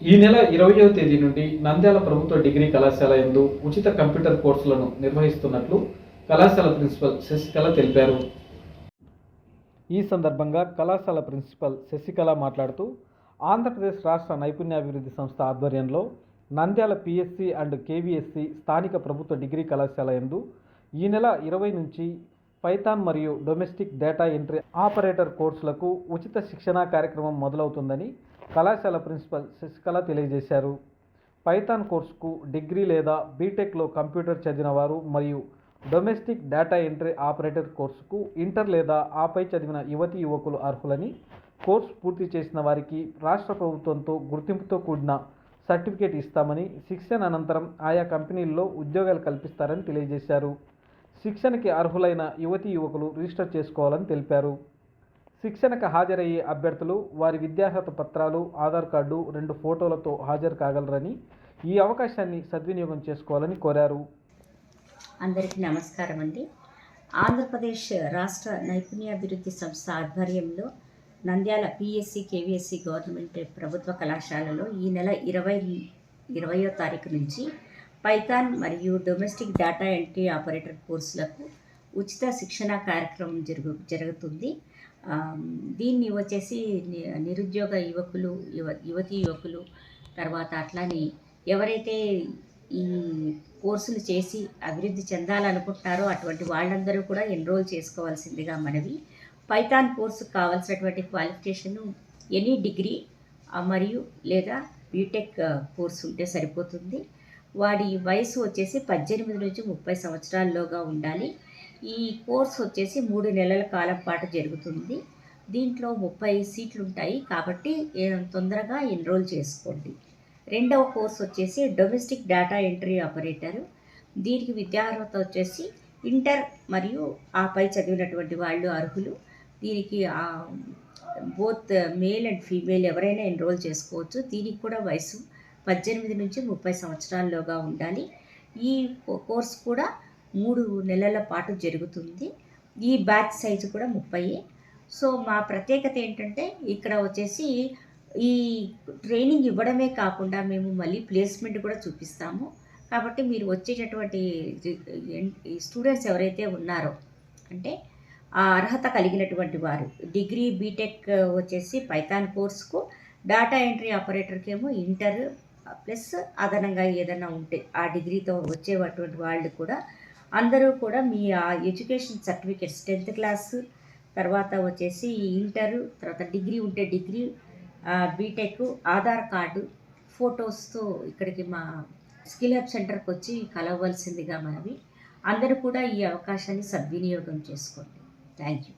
ఈ నెల ఇరవయవ తేదీ నుండి నంద్యాల ప్రభుత్వ డిగ్రీ కళాశాల యందు ఉచిత కంప్యూటర్ కోర్సులను నిర్వహిస్తున్నట్లు కళాశాల ప్రిన్సిపల్ శశికళ తెలిపారు. ఈ సందర్భంగా కళాశాల ప్రిన్సిపల్ శశికళ మాట్లాడుతూ ఆంధ్రప్రదేశ్ రాష్ట్ర నైపుణ్యాభివృద్ధి సంస్థ ఆధ్వర్యంలో నంద్యాల పిఎస్సి అండ్ కేవీఎస్సి స్థానిక ప్రభుత్వ డిగ్రీ కళాశాల యందు ఈ నెల ఇరవై నుంచి పైథాన్ మరియు డొమెస్టిక్ డేటా ఎంట్రీ ఆపరేటర్ కోర్సులకు ఉచిత శిక్షణా కార్యక్రమం మొదలవుతుందని కళాశాల ప్రిన్సిపల్ శశికళ తెలియజేశారు. పైథాన్ కోర్సుకు డిగ్రీ లేదా బీటెక్లో కంప్యూటర్ చదివిన వారు మరియు డొమెస్టిక్ డేటా ఎంట్రీ ఆపరేటర్ కోర్సుకు ఇంటర్ లేదా ఆపై చదివిన యువతి యువకులు అర్హులని కోర్సు పూర్తి చేసిన వారికి రాష్ట్ర ప్రభుత్వంతో గుర్తింపుతో కూడిన సర్టిఫికేట్ ఇస్తామని శిక్షణ అనంతరం ఆయా కంపెనీల్లో ఉద్యోగాలు కల్పిస్తారని తెలియజేశారు. శిక్షణకి అర్హులైన యువతి యువకులు రిజిస్టర్ చేసుకోవాలని తెలిపారు. శిక్షణకు హాజరయ్యే అభ్యర్థులు వారి విద్యార్హత పత్రాలు ఆధార్ కార్డు రెండు ఫోటోలతో హాజరు కాగలరని ఈ అవకాశాన్ని సద్వినియోగం చేసుకోవాలని కోరారు. అందరికీ నమస్కారం అండి. ఆంధ్రప్రదేశ్ రాష్ట్ర నైపుణ్యాభివృద్ధి సంస్థ ఆధ్వర్యంలో నంద్యాల పిఎస్సి కేవీఎస్సి గవర్నమెంట్ ప్రభుత్వ కళాశాలలో ఈ నెల ఇరవై ఇరవయో తారీఖు నుంచి పైథాన్ మరియు డొమెస్టిక్ డేటా ఎంట్రీ ఆపరేటర్ కోర్సులకు ఉచిత శిక్షణ కార్యక్రమం జరుగు జరుగుతుంది. దీన్ని వచ్చేసి నిరుద్యోగ యువకులు యువ యువతి యువకులు తర్వాత అట్లానే ఎవరైతే ఈ కోర్సులు చేసి అభివృద్ధి చెందాలనుకుంటున్నారో అటువంటి వాళ్ళందరూ కూడా ఎన్రోల్ చేసుకోవాల్సిందిగా మనవి. పైథాన్ కోర్సుకు కావాల్సినటువంటి క్వాలిఫికేషను ఎనీ డిగ్రీ మరియు లేదా బీటెక్ కోర్సు ఉంటే సరిపోతుంది. వాడి వయసు వచ్చేసి పద్దెనిమిది నుంచి ముప్పై సంవత్సరాల్లోగా ఉండాలి. ఈ కోర్స్ వచ్చేసి మూడు నెలల కాలం పాటు జరుగుతుంది. దీంట్లో ముప్పై సీట్లు ఉంటాయి కాబట్టి తొందరగా ఎన్రోల్ చేసుకోండి. రెండవ కోర్స్ వచ్చేసి డొమెస్టిక్ డేటా ఎంట్రీ ఆపరేటర్. దీనికి విద్యార్హత వచ్చేసి ఇంటర్ మరియు ఆపై చదివినటువంటి వాళ్ళు అర్హులు. దీనికి బోత్ మేల్ అండ్ ఫీమేల్ ఎవరైనా ఎన్రోల్ చేసుకోవచ్చు. దీనికి కూడా వయసు పద్దెనిమిది నుంచి ముప్పై సంవత్సరాల్లోగా ఉండాలి. ఈ కోర్స్ కూడా మూడు నెలల పాటు జరుగుతుంది. ఈ బ్యాచ్ సైజు కూడా ముప్పై. సో మా ప్రత్యేకత ఏంటంటే ఇక్కడ వచ్చేసి ఈ ట్రైనింగ్ ఇవ్వడమే కాకుండా మేము మళ్ళీ ప్లేస్మెంట్ కూడా చూపిస్తాము. కాబట్టి మీరు వచ్చేటటువంటి స్టూడెంట్స్ ఎవరైతే ఉన్నారో అంటే ఆ అర్హత కలిగినటువంటి వారు డిగ్రీ బీటెక్ వచ్చేసి పైథాన్ కోర్సుకు డేటా ఎంట్రీ ఆపరేటర్కేమో ఇంటర్ ప్లస్ అదనంగా ఏదైనా ఉంటే ఆ డిగ్రీతో వచ్చేటటువంటి వాళ్ళు కూడా అందరూ కూడా మీ ఆ ఎడ్యుకేషన్ సర్టిఫికేట్స్ టెన్త్ క్లాస్ తర్వాత వచ్చేసి ఇంటర్ తర్వాత డిగ్రీ ఉంటే డిగ్రీ బీటెక్ ఆధార్ కార్డు ఫొటోస్తో ఇక్కడికి మా స్కిల్ హెబ్ సెంటర్కి వచ్చి కలవలసిందిగా మనవి. అందరూ కూడా ఈ అవకాశాన్ని సద్వినియోగం చేసుకోండి. Thank you.